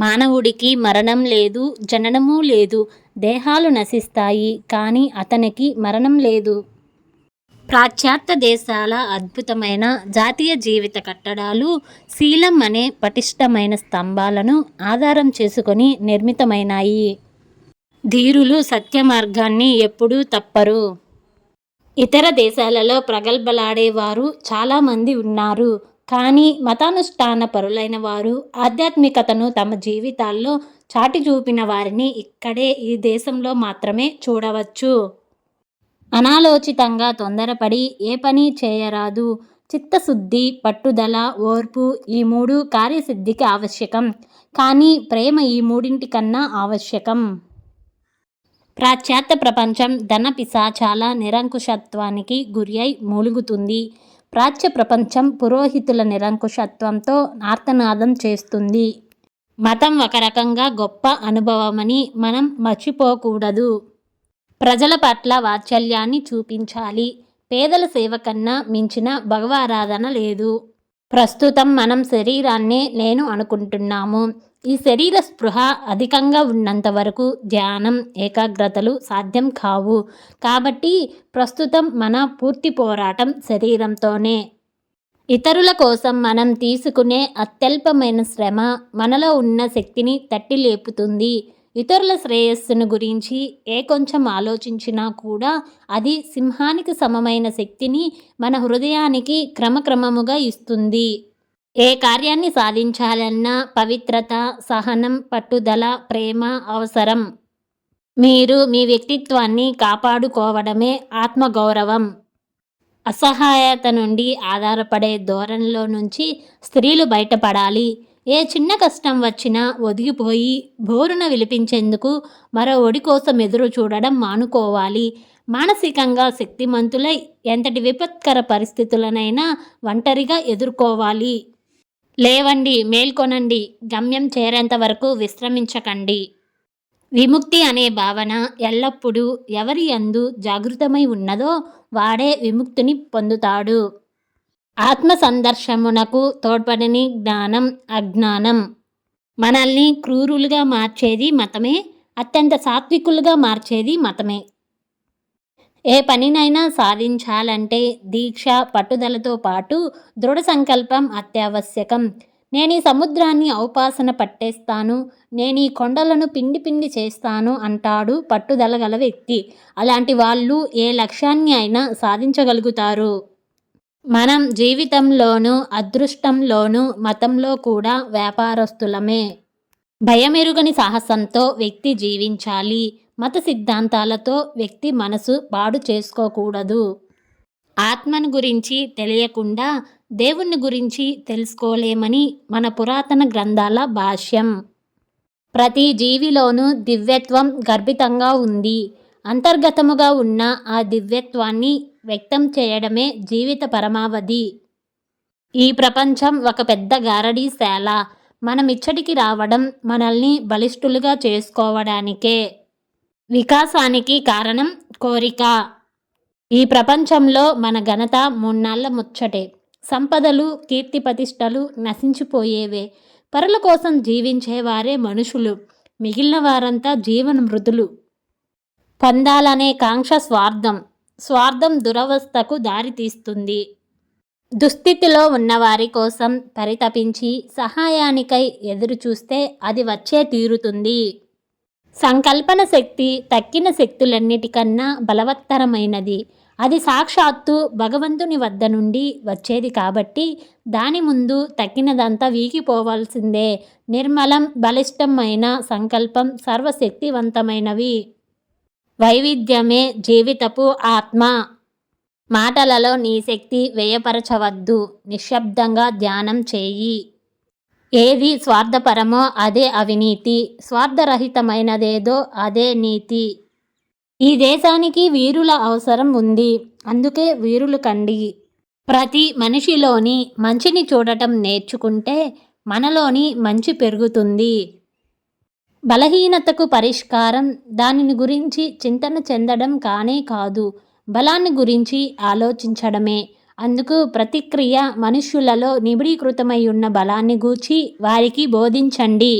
మానవుడికి మరణం లేదు జననమూ లేదు దేహాలు నశిస్తాయి కానీ అతనికి మరణం లేదు. పాశ్చాత్య దేశాల అద్భుతమైన జాతీయ జీవిత కట్టడాలు శీలం అనే పటిష్టమైన స్తంభాలను ఆధారం చేసుకొని నిర్మితమైనాయి. ధీరులు సత్య మార్గాన్ని ఎప్పుడూ తప్పరు. ఇతర దేశాలలో ప్రగల్భలాడేవారు చాలామంది ఉన్నారు. కానీ మతానుష్ఠాన పరులైన వారు ఆధ్యాత్మికతను తమ జీవితాల్లో చాటి చూపిన వారిని ఇక్కడే ఈ దేశంలో మాత్రమే చూడవచ్చు. అనాలోచితంగా తొందరపడి ఏ పని చేయరాదు. చిత్తశుద్ధి పట్టుదల ఓర్పు ఈ మూడు కార్యసిద్ధికి ఆవశ్యకం. కానీ ప్రేమ ఈ మూడింటికన్నా ఆవశ్యకం. పాశ్చాత్య ప్రపంచం ధన పిశాచాల నిరంకుశత్వానికి గురి అయి మూలుగుతుంది. ప్రాచ్య ప్రపంచం పురోహితుల నిరంకుశత్వంతో ఆర్తనాదం చేస్తుంది. మతం ఒక రకంగా గొప్ప అనుభవమని మనం మర్చిపోకూడదు. ప్రజల పట్ల వాత్సల్యాన్ని చూపించాలి. పేదల సేవ కన్నా మించిన భగవారాధన లేదు. ప్రస్తుతం మనం శరీరాన్నే నేను అనుకుంటున్నాము. ఈ శరీర స్పృహ అధికంగా ఉన్నంత వరకు ధ్యానం ఏకాగ్రతలు సాధ్యం కావు. కాబట్టి ప్రస్తుతం మన పూర్తి పోరాటం శరీరంతోనే. ఇతరుల కోసం మనం తీసుకునే అత్యల్పమైన శ్రమ మనలో ఉన్న శక్తిని తట్టి లేపుతుంది. ఇతరుల శ్రేయస్సును గురించి ఏ కొంచెం ఆలోచించినా కూడా అది సింహానికి సమమైన శక్తిని మన హృదయానికి క్రమక్రమముగా ఇస్తుంది. ఏ కార్యాన్ని సాధించాలన్నా పవిత్రత సహనం పట్టుదల ప్రేమ అవసరం. మీరు మీ వ్యక్తిత్వాన్ని కాపాడుకోవడమే ఆత్మగౌరవం. అసహాయత నుండి ఆధారపడే ధోరణిలో నుంచి స్త్రీలు బయటపడాలి. ఏ చిన్న కష్టం వచ్చినా ఒదిగిపోయి బోరున విలిపించేందుకు మరో ఒడి కోసం ఎదురు చూడడం మానుకోవాలి. మానసికంగా శక్తిమంతులై ఎంతటి విపత్కర పరిస్థితులనైనా ఒంటరిగా ఎదుర్కోవాలి. లేవండి మేల్కొనండి గమ్యం చేరేంత వరకు విశ్రమించకండి. విముక్తి అనే భావన ఎల్లప్పుడూ ఎవరి అందు జాగృతమై ఉన్నదో వాడే విముక్తిని పొందుతాడు. ఆత్మ సందర్శమునకు తోడ్పడని జ్ఞానం అజ్ఞానం. మనల్ని క్రూరులుగా మార్చేది మతమే అత్యంత సాత్వికులుగా మార్చేది మతమే. ఏ పనినైనా సాధించాలంటే దీక్ష పట్టుదలతో పాటు దృఢ సంకల్పం అత్యావశ్యకం. నేను ఈ సముద్రాన్ని ఔపాసన పట్టేస్తాను నేను ఈ కొండలను పిండి పిండి చేస్తాను అంటాడు పట్టుదల గల వ్యక్తి. అలాంటి వాళ్ళు ఏ లక్ష్యాన్ని అయినా సాధించగలుగుతారు. మనం జీవితంలోనూ అదృష్టంలోనూ మతంలో కూడా వ్యాపారస్తులమే. భయమెరుగని సాహసంతో వ్యక్తి జీవించాలి. మత సిద్ధాంతాలతో వ్యక్తి మనసు పాడు చేసుకోకూడదు. ఆత్మను గురించి తెలియకుండా దేవుణ్ణి గురించి తెలుసుకోలేమని మన పురాతన గ్రంథాల భాష్యం. ప్రతి జీవిలోనూ దివ్యత్వం గర్భితంగా ఉంది. అంతర్గతముగా ఉన్న ఆ దివ్యత్వాన్ని వ్యక్తం చేయడమే జీవిత పరమావధి. ఈ ప్రపంచం ఒక పెద్ద గారడీశాల. మనం ఇచ్చటికి రావడం మనల్ని బలిష్ఠులుగా చేసుకోవడానికే. వికాసానికి కారణం కోరిక. ఈ ప్రపంచంలో మన ఘనత మూన్నాళ్ళ ముచ్చటే. సంపదలు కీర్తి ప్రతిష్టలు నశించిపోయేవే. పరుల కోసం జీవించేవారే మనుషులు. మిగిలిన వారంతా జీవన మృదులు పొందాలనే కాంక్ష స్వార్థం. స్వార్థం దురవస్థకు దారితీస్తుంది దుస్థితిలో ఉన్నవారి కోసం పరితపించి సహాయానికై ఎదురు చూస్తే అది వచ్చే తీరుతుంది. సంకల్పన శక్తి తక్కిన శక్తులన్నిటికన్నా బలవత్తరమైనది. అది సాక్షాత్తు భగవంతుని వద్ద నుండి వచ్చేది కాబట్టి దాని ముందు తక్కినదంతా వీగిపోవాల్సిందే. నిర్మలం బలిష్టమైన సంకల్పం సర్వశక్తివంతమైనవి. వైవిధ్యమే జీవితపు ఆత్మ. మాటలలో నీ శక్తి వ్యయపరచవద్దు. నిశ్శబ్దంగా ధ్యానం చేయి. ఏది స్వార్థపరమో అదే అవినీతి స్వార్థరహితమైనదేదో అదే నీతి. ఈ దేశానికి వీరుల అవసరం ఉంది అందుకే వీరులు కండి. ప్రతి మనిషిలోని మంచిని చూడటం నేర్చుకుంటే మనలోని మంచి పెరుగుతుంది. బలహీనతకు పరిష్కారం దానిని గురించి చింతన చెందడం కానే కాదు బలాన్ని గురించి ఆలోచించడమే. అందుకు ప్రతిక్రియ మనుష్యులలో నిబిడీకృతమై ఉన్న బలాన్ని గూర్చి వారికి బోధించండి.